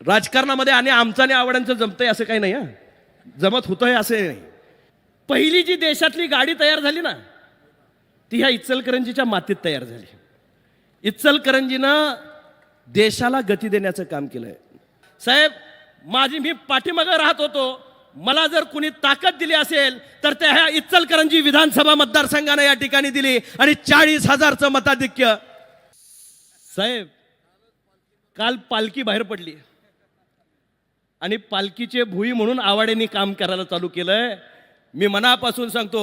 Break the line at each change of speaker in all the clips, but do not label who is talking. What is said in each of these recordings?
राजकारणामध्ये आणि आमचं आणि आवडांचं जमतंय असं काही नाही हा. जमत होतंय असं नाही. पहिली जी देशातली गाडी तयार झाली ना ती ह्या इचलकरंजीच्या मातीत तयार झाली. इचलकरंजीनं देशाला गती देण्याचं काम केलंय. साहेब माझी मी पाठीमागं राहत होतो. मला जर कुणी ताकद दिली असेल तर त्या ह्या इचलकरंजी विधानसभा मतदारसंघानं या ठिकाणी दिली आणि चाळीस हजारचं मताधिक्य. साहेब काल पालखी बाहेर पडली. आणि पालखीचे भुई म्हणून आवाड्यांनी काम करायला चालू केलंय. मी मनापासून सांगतो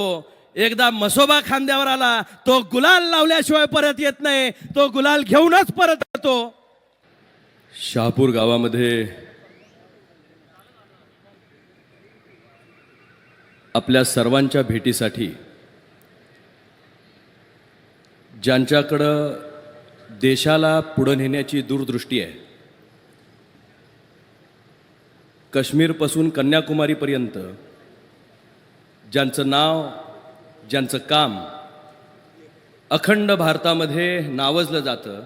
एकदा मसोबा खांद्यावर आला तो गुलाल लावल्याशिवाय परत येत नाही. तो गुलाल घेऊनच परत येतो. शहापूर गावामध्ये आपल्या सर्वांच्या भेटीसाठी ज्यांच्याकडं देशाला पुढं नेण्याची दूरदृष्टी आहे काश्मीरपासून कन्याकुमारीपर्यंत ज्यांचं नाव ज्यांचं काम अखंड भारतामध्ये नावजलं जातं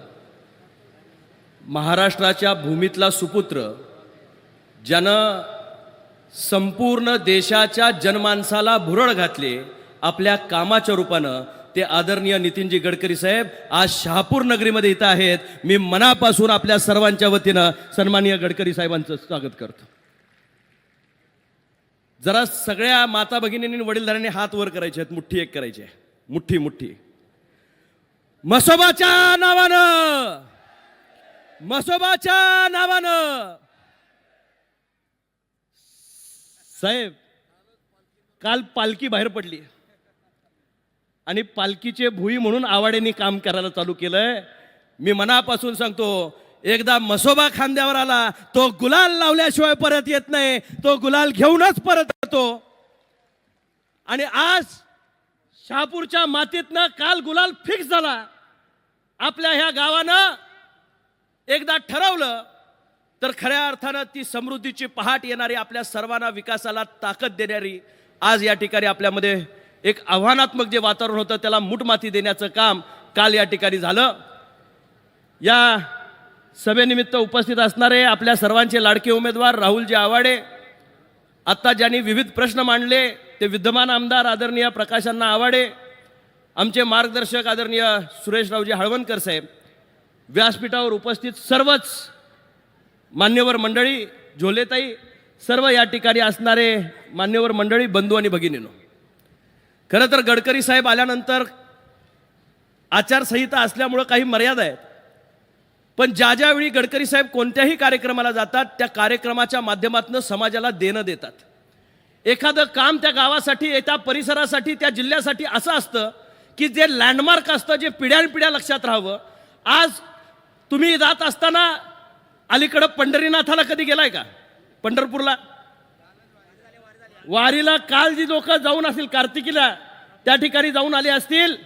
महाराष्ट्राच्या भूमीतला सुपुत्र ज्यानं संपूर्ण देशाच्या जनमानसाला भुरळ घातले आपल्या कामाच्या रूपानं ते आदरणीय नितीनजी गडकरी साहेब आज शहापूर नगरीमध्ये इथं आहेत. मी मनापासून आपल्या सर्वांच्या वतीनं सन्माननीय गडकरी साहेबांचं स्वागत करतो. जरा सगळ्या माता भगिनींनी वडीलधाऱ्यांनी हात वर करायचे आहेत मुठ्ठी एक करायची आहे. मुठ्ठी मुठ्ठी. मसोबाच्या नावानं मसोबाच्या नावानं. साहेब काल पालखी बाहेर पडली. आणि पालखीचे भुई म्हणून आवाड्यांनी काम करायला चालू केलंय. मी मनापासून सांगतो एकदा मसोबा खांद्यावर आला तो गुलाल लावल्याशिवाय परत येत नाही तो गुलाल घेऊनच परत येतो. आणि आज शहापूरच्या मातीतनं काल गुलाल फिक्स झाला. आपल्या ह्या गावानं एकदा ठरवलं तर खऱ्या अर्थानं ती समृद्धीची पहाट येणारी आपल्या सर्वांना विकासाला ताकद देणारी आज या ठिकाणी आपल्यामध्ये एक आव्हानात्मक जे वातावरण होतं त्याला मूठमाती देण्याचं काम काल या ठिकाणी झालं. या सभेनिमित्त उपस्थित असणारे आपल्या सर्वांचे लाडके उमेदवार राहुलजी आवाडे आत्ता ज्यांनी विविध प्रश्न मांडले ते विद्यमान आमदार आदरणीय प्रकाशांना आवाडे आमचे मार्गदर्शक आदरणीय सुरेशरावजी हळवणकर साहेब व्यासपीठावर उपस्थित सर्वच मान्यवर मंडळी झोलेताई सर्व या ठिकाणी असणारे मान्यवर मंडळी बंधू आणि भगिनीनो. खरं तर गडकरी साहेब आल्यानंतर आचारसंहिता असल्यामुळं काही मर्यादा आहेत. पण ज्या ज्यावेळी गडकरी साहेब कोणत्याही कार्यक्रमाला जातात त्या कार्यक्रमाच्या माध्यमातून समाजाला देणं देतात. एखादं काम त्या गावासाठी त्या परिसरासाठी त्या जिल्ह्यासाठी असं असतं की जे लँडमार्क असतं जे पिढ्यानपिढ्या लक्षात राहावं. आज तुम्ही जात असताना अलीकडं पंढरीनाथाला कधी गेलाय का? पंढरपूरला? वारीला काल जी लोक जाऊन असतील कार्तिकीला त्या ठिकाणी जाऊन आले असतील.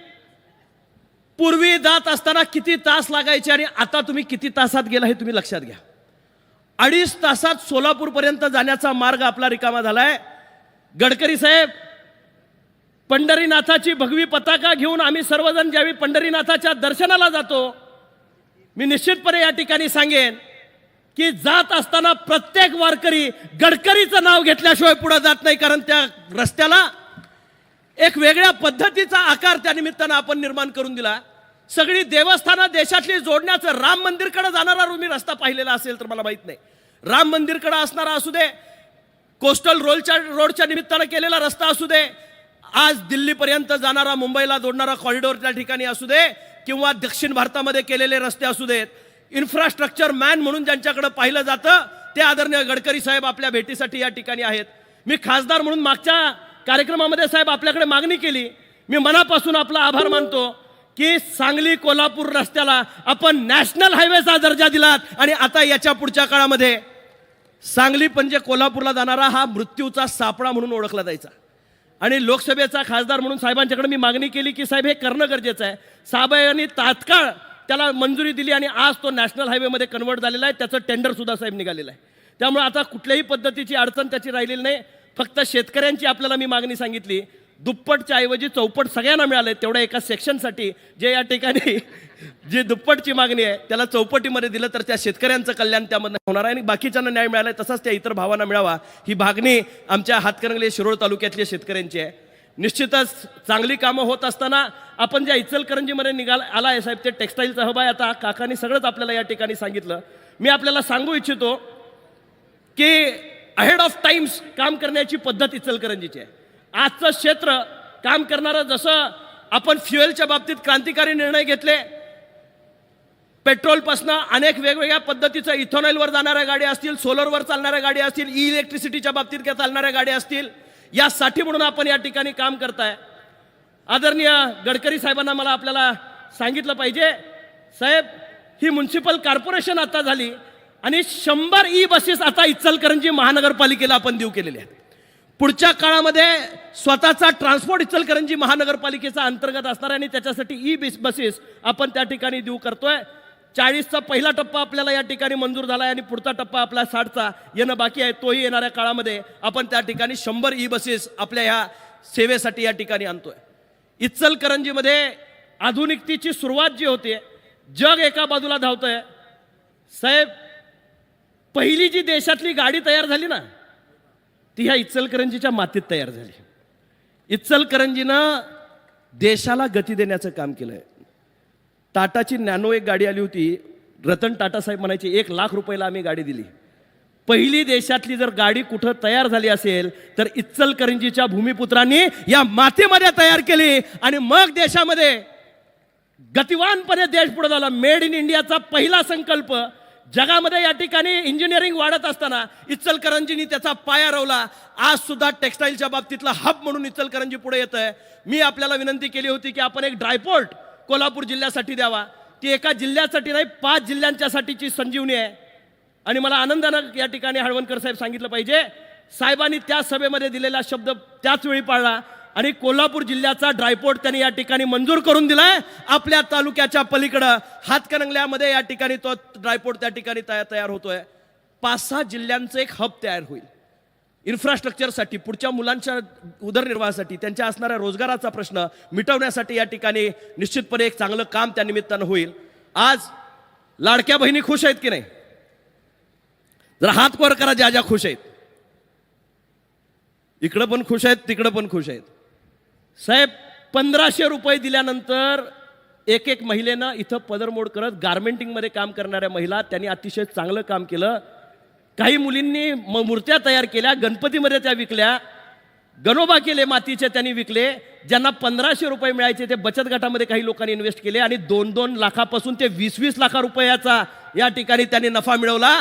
पूर्वी जात असताना किती तास लागायचे आणि आता तुम्ही किती तासात गेला हे तुम्ही लक्षात घ्या. अडीच तासात सोलापूरपर्यंत जाण्याचा मार्ग आपला रिकामा झालाय. गडकरी साहेब पंढरीनाथाची भगवी पताका घेऊन आम्ही सर्वजण ज्यावेळी पंढरीनाथाच्या दर्शनाला जातो मी निश्चितपणे या ठिकाणी सांगेन की जात असताना प्रत्येक वारकरी गडकरीचं नाव घेतल्याशिवाय पुढे जात नाही कारण त्या रस्त्याला एक वेगळ्या पद्धतीचा आकार त्या निमित्तानं आपण निर्माण करून दिला. सगळी देवस्थानं देशातली जोडण्याचं राम मंदिरकडे जाणारा तुम्ही रस्ता पाहिलेला असेल तर मला माहीत नाही. राम मंदिरकडे असणारा असू दे कोस्टल रोलच्या रोडच्या निमित्तानं केलेला रस्ता असू दे आज दिल्लीपर्यंत जाणारा मुंबईला जोडणारा कॉरिडॉर त्या ठिकाणी असू दे किंवा दक्षिण भारतामध्ये केलेले रस्ते असू देत इन्फ्रास्ट्रक्चर मॅन म्हणून ज्यांच्याकडे पाहिलं जातं ते आदरणीय गडकरी साहेब आपल्या भेटीसाठी या ठिकाणी आहेत. मी खासदार म्हणून मागच्या कार्यक्रमामध्ये साहेब आपल्याकडे मागणी केली. मी मनापासून आपला आभार मानतो. की सांगली कोल्हापूर रस्त्याला आपण नॅशनल हायवेचा दर्जा दिलात. आणि आता याच्या पुढच्या काळामध्ये सांगली पणजे कोल्हापूरला जाणारा हा मृत्यूचा सापळा म्हणून ओळखला जायचा. आणि लोकसभेचा खासदार म्हणून साहेबांच्याकडे मी मागणी केली की साहेब हे करणं गरजेचं आहे. साहेबांनी तात्काळ त्याला मंजुरी दिली आणि आज तो नॅशनल हायवेमध्ये कन्वर्ट झालेला आहे. त्याचं टेंडरसुद्धा साहेब निघालेलं आहे. त्यामुळे आता कुठल्याही पद्धतीची अडचण त्याची राहिलेली नाही. फक्त शेतकऱ्यांची आपल्याला मी मागणी सांगितली. दुप्पटच्या ऐवजी चौपट सगळ्यांना मिळाले तेवढ्या एका सेक्शनसाठी. जे या ठिकाणी जी दुप्पटची मागणी आहे त्याला चौपटीमध्ये दिलं तर त्या शेतकऱ्यांचं कल्याण त्यामध्ये होणार आहे आणि बाकीच्यांना न्याय मिळाला तसाच त्या इतर भावांना मिळावा. ही मागणी आमच्या हातकणंगले शिरोळ तालुक्यातल्या शेतकऱ्यांची आहे. निश्चितच चांगली कामं होत असताना आपण ज्या इचलकरंजीमध्ये निघाला आला आहे साहेब ते टेक्स्टाईलचा हब आहे. आता काकांनी सगळंच आपल्याला या ठिकाणी सांगितलं. मी आपल्याला सांगू इच्छितो की अहेड ऑफ टाइम्स काम करण्याची पद्धत इचलकरंजीची आहे. आजचं क्षेत्र काम करणारं जसं आपण फ्युएलच्या बाबतीत क्रांतिकारी निर्णय घेतले पेट्रोलपासनं अनेक वेगवेगळ्या पद्धतीचं इथॉनॉलवर जाणाऱ्या गाड्या असतील सोलरवर चालणाऱ्या गाड्या असतील ई इलेक्ट्रिसिटीच्या बाबतीत काय चालणाऱ्या गाड्या असतील यासाठी म्हणून आपण या ठिकाणी काम करताय. आदरणीय गडकरी साहेबांना मला आपल्याला सांगितलं पाहिजे साहेब ही म्युन्सिपल कॉर्पोरेशन आता झाली आणि शंभर ई बसेस आता इचलकरंजी महानगरपालिकेला आपण देऊ केलेले आहेत. पुढच्या काळामध्ये स्वतःचा ट्रान्सपोर्ट इचलकरंजी महानगरपालिकेचा अंतर्गत असणार आहे आणि त्याच्यासाठी ई बिस बसेस आपण त्या ठिकाणी देऊ करतोय. चाळीसचा पहिला टप्पा आपल्याला या ठिकाणी मंजूर झाला आहे आणि पुढचा टप्पा आपला साठचा येणं बाकी आहे. तोही येणाऱ्या काळामध्ये आपण त्या ठिकाणी शंभर ई बसेस आपल्या ह्या सेवेसाठी या ठिकाणी आणतोय. इचलकरंजीमध्ये आधुनिकतेची सुरुवात जी होते जग एका बाजूला धावतंय. साहेब पहिली जी देशातली गाडी तयार झाली ना ती ह्या इचलकरंजीच्या मातीत तयार झाली. इचलकरंजीनं देशाला गती देण्याचं काम केलं आहे टाटाची नॅनो एक गाडी आली होती. रतन टाटा साहेब म्हणायचे एक लाख रुपयाला आम्ही गाडी दिली. पहिली देशातली जर गाडी कुठं तयार झाली असेल तर इचलकरंजीच्या भूमिपुत्रांनी या मातीमध्ये तयार केली आणि मग देशामध्ये गतिवानपणे देश पुढे झाला. मेड इन इंडियाचा पहिला संकल्प जगामध्ये या ठिकाणी इंजिनिअरिंग वाढत असताना इचलकरंजीनी त्याचा पाया रवला. आज सुद्धा टेक्स्टाईलच्या बाबतीतला हब म्हणून इचलकरंजी पुढे येत आहे मी आपल्याला विनंती केली होती की आपण एक ड्रायपोर्ट कोल्हापूर जिल्ह्यासाठी द्यावा. ती एका जिल्ह्यासाठी नाही पाच जिल्ह्यांच्यासाठीची संजीवनी आहे. आणि मला आनंदानं या ठिकाणी हळवणकर साहेब सांगितलं पाहिजे. साहेबांनी त्या सभेमध्ये दिलेला शब्द त्याच वेळी पाळला. आणि कोल्हापूर जिल्ह्याचा ड्रायपोर्ट त्यांनी या ठिकाणी मंजूर करून दिलाय. आपल्या तालुक्याच्या पलीकडं हातकणंगल्यामध्ये या ठिकाणी तो ड्रायपोर्ट त्या ठिकाणी तयार तयार होतोय. पाच सहा जिल्ह्यांचं एक हब तयार होईल. इन्फ्रास्ट्रक्चरसाठी पुढच्या मुलांच्या उदरनिर्वाहासाठी त्यांच्या असणाऱ्या रोजगाराचा प्रश्न मिटवण्यासाठी या ठिकाणी निश्चितपणे एक चांगलं काम त्या निमित्तानं होईल. आज लाडक्या बहिणी खुश आहेत की नाही? जरा हात वर करा ज्या ज्या खुश आहेत. इकडं पण खुश आहेत तिकडं पण खुश आहेत. साहेब पंधराशे रुपये दिल्यानंतर एक एक महिलेनं इथं पदरमोड करत गार्मेंटिंगमध्ये काम करणाऱ्या महिला त्यांनी अतिशय चांगलं काम केलं. काही मुलींनी म- मूर्त्या तयार केल्या गणपतीमध्ये त्या विकल्या. गणोबा केले मातीचे त्यांनी विकले. ज्यांना पंधराशे रुपये मिळायचे ते बचत गटामध्ये काही लोकांनी इन्व्हेस्ट केले आणि दोन दोन लाखापासून ते वीस वीस लाखा रुपयाचा या ठिकाणी त्यांनी नफा मिळवला.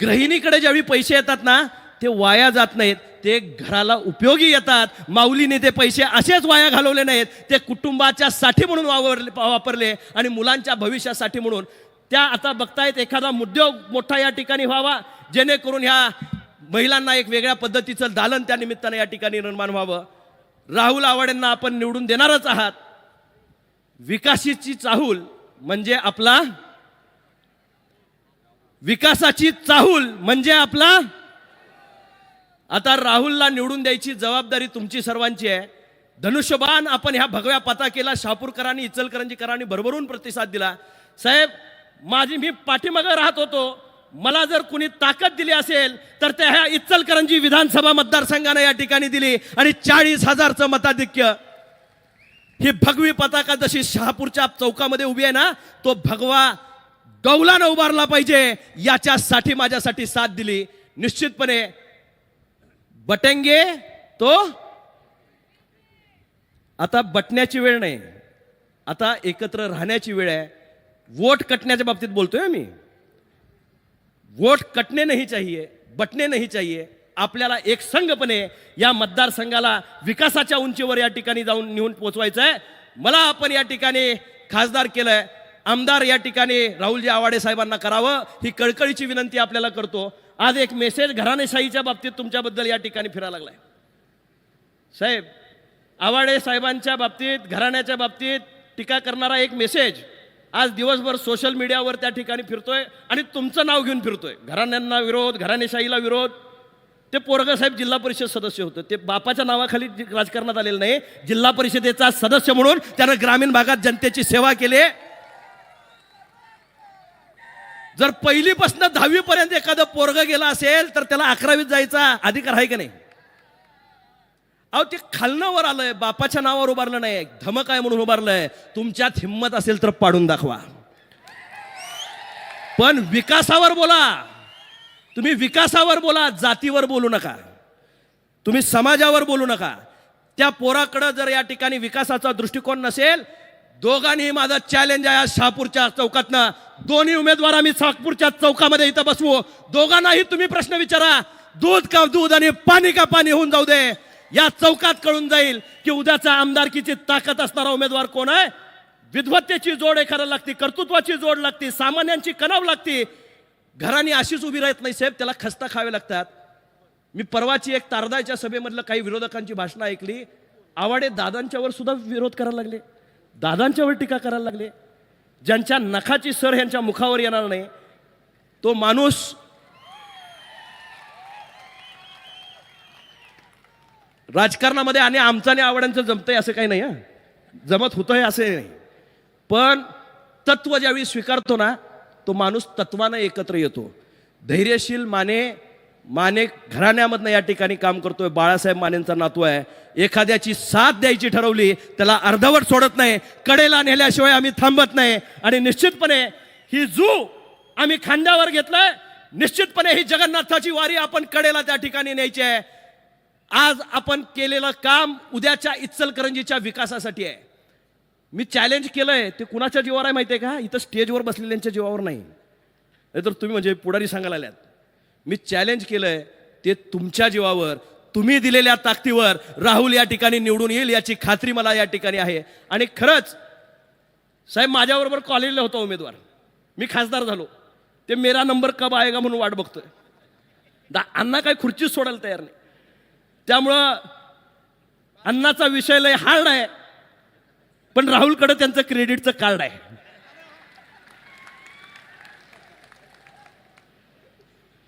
गृहिणीकडे ज्यावेळी पैसे येतात ना ते वाया जात नाहीत. ते घराला उपयोगी येतात. माऊलीने ते पैसे असेच वाया घालवले नाहीत. ते कुटुंबाच्या साठी म्हणून वावरले वापरले आणि मुलांच्या भविष्यासाठी म्हणून. त्या आता बघतायत एखादा उद्योग मोठा या ठिकाणी व्हावा जेणेकरून ह्या महिलांना एक वेगळ्या पद्धतीचं दालन त्या निमित्तानं या ठिकाणी निर्माण व्हावं. राहुल आवाडेंना आपण निवडून देणारच आहात. विकासीची चाहूल म्हणजे आपला विकासाची चाहूल म्हणजे आपला आता राहुलला निवडून द्यायची जबाबदारी तुमची सर्वांची आहे. धनुष्यबाण आपण ह्या भगव्या पताकेला शहापूरकरांनी इचलकरंजीकरांनी भरभरून प्रतिसाद दिला. साहेब माझी मी पाठीमागं राहत होतो. मला जर कुणी ताकद दिली असेल तर त्या ह्या इचलकरंजी विधानसभा मतदारसंघानं या ठिकाणी दिली आणि चाळीस हजारचं मताधिक्य. ही भगवी पताका जशी शहापूरच्या चौकामध्ये उभी आहे ना तो भगवा गौलानं उभारला पाहिजे याच्यासाठी माझ्यासाठी साथ दिली. निश्चितपणे बटंगे तो आता बटण्याची वेळ नाही. आता एकत्र राहण्याची वेळ आहे. वोट कटण्याच्या बाबतीत बोलतोय मी वोट कटणे नाही चाहिए बटणे नाही चाहिए. आपल्याला एक संघपणे या मतदारसंघाला विकासाच्या उंचीवर या ठिकाणी जाऊन नेऊन पोचवायचं आहे मला आपण या ठिकाणी खासदार केलंय. आमदार या ठिकाणी राहुलजी आवाडे साहेबांना करावं. ही कळकळीची विनंती आपल्याला करतो. आज एक मेसेज घराणेशाहीच्या बाबतीत तुमच्याबद्दल या ठिकाणी फिरायला लागलाय. साहेब आवाडे साहेबांच्या बाबतीत घराण्याच्या बाबतीत टीका करणारा एक मेसेज आज दिवसभर सोशल मीडियावर त्या ठिकाणी फिरतोय आणि तुमचं नाव घेऊन फिरतोय. घराण्यांना विरोध घराणेशाहीला विरोध. ते पोरगा साहेब जिल्हा परिषद सदस्य होतं. ते बापाच्या नावाखाली राजकारणात आलेलं नाही जिल्हा परिषदेचा सदस्य म्हणून त्यानं ग्रामीण भागात जनतेची सेवा केली. जर पहिलीपासून दहावीपर्यंत एखादं पोरग गेला असेल तर त्याला अकरावीत जायचा अधिकार आहे का नाही? अहो ते खालनावर आलंय बापाच्या नावावर उभारलं नाही. धमक आहे म्हणून उभारलंय. तुमच्यात हिंमत असेल तर पाडून दाखवा. पण विकासावर बोला. तुम्ही विकासावर बोला जातीवर बोलू नका. तुम्ही समाजावर बोलू नका. त्या पोराकडं जर या ठिकाणी विकासाचा दृष्टिकोन नसेल दोघांनी माझा चॅलेंज आहे आज शहापूरच्या चौकातनं. दोन्ही उमेदवार आम्ही शहापूरच्या चौकामध्ये इथं बसवू. दोघांनाही तुम्ही प्रश्न विचारा. दूध का दूध आणि पाणी का पाणी होऊन जाऊ दे. या चौकात कळून जाईल की उद्याचा आमदारकीची ताकद असणारा उमेदवार कोण आहे? विद्वत्तेची जोड एखादा लागते कर्तृत्वाची जोड लागते सामान्यांची कणाव लागते. घराने अशीच उभी राहत नाही साहेब त्याला खस्ता खावे लागतात. मी परवाची एक तारदाच्या सभेमधलं काही विरोधकांची भाषणं ऐकली. आवाडे दादांच्यावर सुद्धा विरोध करायला लागले. दादांच्यावर टीका करायला लागले. ज्यांच्या नखाची सर ह्यांच्या मुखावर येणार नाही तो माणूस राजकारणामध्ये आणि आमचा आणि आवडांचं जमतंय असं काही नाही हं. जमत होतंय असं नाही. पण तत्व ज्यावेळी स्वीकारतो ना तो माणूस तत्वानं एकत्र येतो. धैर्यशील माने माने घराण्यामधनं या ठिकाणी काम करतोय बाळासाहेब मानेंचा नातू आहे. एखाद्याची साथ द्यायची ठरवली त्याला अर्धवट सोडत नाही कडेला नेल्याशिवाय आम्ही थांबत नाही. आणि निश्चितपणे ही जू आम्ही खांद्यावर घेतलाय निश्चितपणे ही जगन्नाथाची वारी आपण कडेला त्या ठिकाणी न्यायची आहे. आज आपण केलेलं काम उद्याच्या इचलकरंजीच्या विकासासाठी आहे. मी चॅलेंज केलंय ते कुणाच्या जीवावर आहे माहिती आहे का? इथं स्टेजवर बसलेल्यांच्या जीवावर नाही. नाही तर तुम्ही म्हणजे पुढारी सांगायला आल्यात मी चॅलेंज केलंय ते तुमच्या जीवावर तुम्ही दिलेल्या ताकदीवर राहुल या ठिकाणी निवडून येईल याची खात्री मला या ठिकाणी आहे. आणि खरंच साहेब माझ्याबरोबर कॉलेजला होता उमेदवार. मी खासदार झालो. ते मेरा नंबर कब आएगा म्हणून वाट बघतोय. दा अण्णा काही खुर्चीच सोडायला तयार नाही. त्यामुळं अण्णाचा विषय लय हार्ड आहे. पण राहुलकडे त्यांचं क्रेडिटचं कार्ड आहे.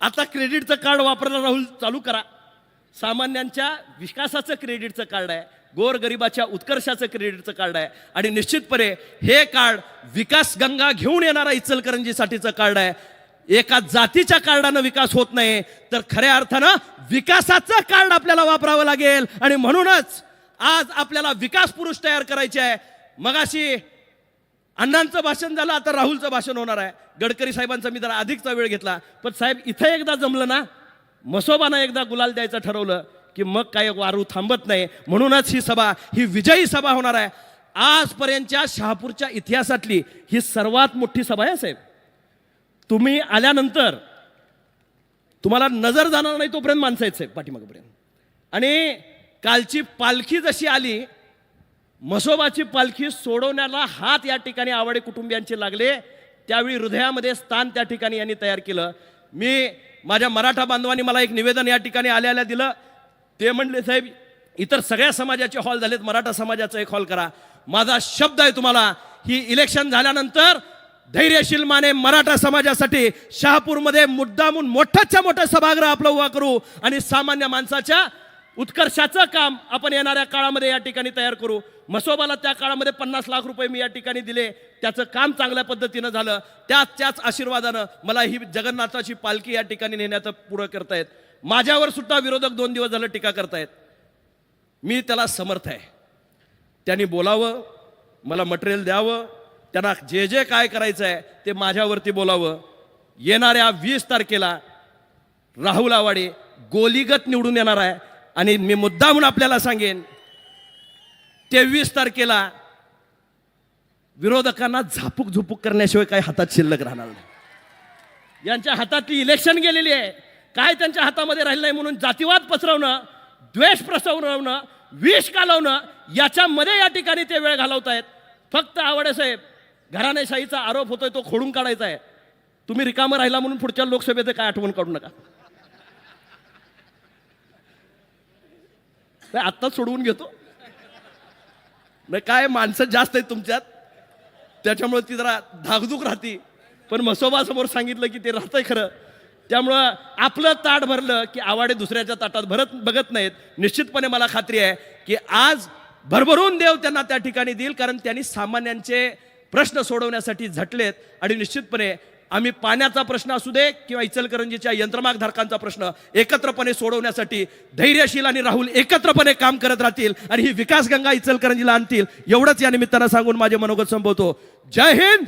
आता क्रेडिटचं कार्ड वापरणं राहुल चालू करा. सामान्यांच्या विकासाचं क्रेडिटचं कार्ड आहे गोरगरिबाच्या उत्कर्षाचं क्रेडिटचं कार्ड आहे आणि निश्चितपणे हे कार्ड विकास गंगा घेऊन येणारा इचलकरंजीसाठीचं कार्ड आहे. एका जातीच्या कार्डानं विकास होत नाही तर खऱ्या अर्थानं विकासाचं कार्ड आपल्याला वापरावं लागेल. आणि म्हणूनच आज आपल्याला विकास पुरुष तयार करायचे आहे. मगाशी अण्णांचं भाषण झालं आता राहुलचं भाषण होणार आहे. गडकरी साहेबांचा मी जरा अधिकचा वेळ घेतला. पण साहेब इथं एकदा जमलं ना मसोबानं एकदा गुलाल द्यायचं ठरवलं की मग काय वारू थांबत नाही. म्हणूनच ही सभा ही विजयी सभा होणार आहे. आजपर्यंतच्या शहापूरच्या इतिहासातली ही सर्वात मोठी सभा आहे साहेब. तुम्ही आल्यानंतर तुम्हाला नजर जाणार नाही तोपर्यंत माणसं आहेत साहेब पाठीमागपर्यंत आणि कालची पालखी जशी आली मसोबाची पालखी सोडवण्याला हात या ठिकाणी आवडे कुटुंबियांचे लागले. त्यावेळी हृदयामध्ये स्थान त्या ठिकाणी यांनी तयार केलं. मी माझ्या मराठा बांधवांनी मला एक निवेदन या ठिकाणी आल्याला दिलं. ते म्हणले साहेब इतर सगळ्या समाजाचे हॉल झालेत मराठा समाजाचा एक हॉल करा. माझा शब्द आहे तुम्हाला. ही इलेक्शन झाल्यानंतर धैर्यशील माने मराठा समाजासाठी शहापूरमध्ये मुद्दामून मोठ्याच्या मोठा सभागृह आपला उभा करू आणि सामान्य माणसाच्या उत्कर्षाचं काम आपण येणाऱ्या काळामध्ये या ठिकाणी तयार करू. मसोबाला त्या काळामध्ये पन्नास लाख रुपये मी या ठिकाणी दिले. त्याचं काम चांगल्या पद्धतीनं झालं. त्याच त्याच आशीर्वादानं मला ही जगन्नाथाची पालखी या ठिकाणी नेण्याचं पुढं करतायत. माझ्यावर सुद्धा विरोधक दोन दिवस झालं टीका करतायत. मी त्याला समर्थ आहे. त्यांनी बोलावं मला मटेरियल द्यावं त्यांना जे जे काय करायचं आहे ते माझ्यावरती बोलावं. येणाऱ्या वीस तारखेला राहुल आवाडे गोलीगत निवडून येणार आहे. आणि मी मुद्दा म्हणून आपल्याला सांगेन तेवीस तारखेला विरोधकांना झापूक झुपूक करण्याशिवाय काही हातात शिल्लक राहणार नाही. यांच्या हातातली इलेक्शन गेलेली आहे. काय त्यांच्या हातामध्ये राहिलं नाही म्हणून जातीवाद पसरवणं द्वेष पसरवणं विष कालवणं याच्यामध्ये या ठिकाणी ते वेळ घालवत आहेत फक्त आवडे साहेब घराणेशाहीचा आरोप होतोय तो खोडून काढायचा आहे. तुम्ही रिकामं राहिला म्हणून पुढच्या लोकसभेत काय आठवण काढू नका. नाही आत्ताच सोडवून घेतो. नाही काय माणसं जास्त आहेत तुमच्यात. त्याच्यामुळे ती जरा धाकधूक राहते. पण मसोबासमोर सांगितलं की ते राहतंय खरं. त्यामुळं आपलं ताट भरलं की आवाडे दुसऱ्याच्या ताटात भरत बघत नाहीत. निश्चितपणे मला खात्री आहे की आज भरभरून देव त्यांना त्या ठिकाणी देईल कारण त्यांनी सामान्यांचे प्रश्न सोडवण्यासाठी झटलेत. आणि निश्चितपणे आम्ही पाण्याचा प्रश्न असू दे किंवा इचलकरंजीच्या यंत्रमागधारकांचा प्रश्न एकत्रपणे सोडवण्यासाठी धैर्यशील आणि राहुल एकत्रपणे काम करत राहतील आणि ही विकास गंगा इचलकरंजीला आणतील. एवढंच या निमित्तानं सांगून माझे मनोगत संपवतो. जय हिंद!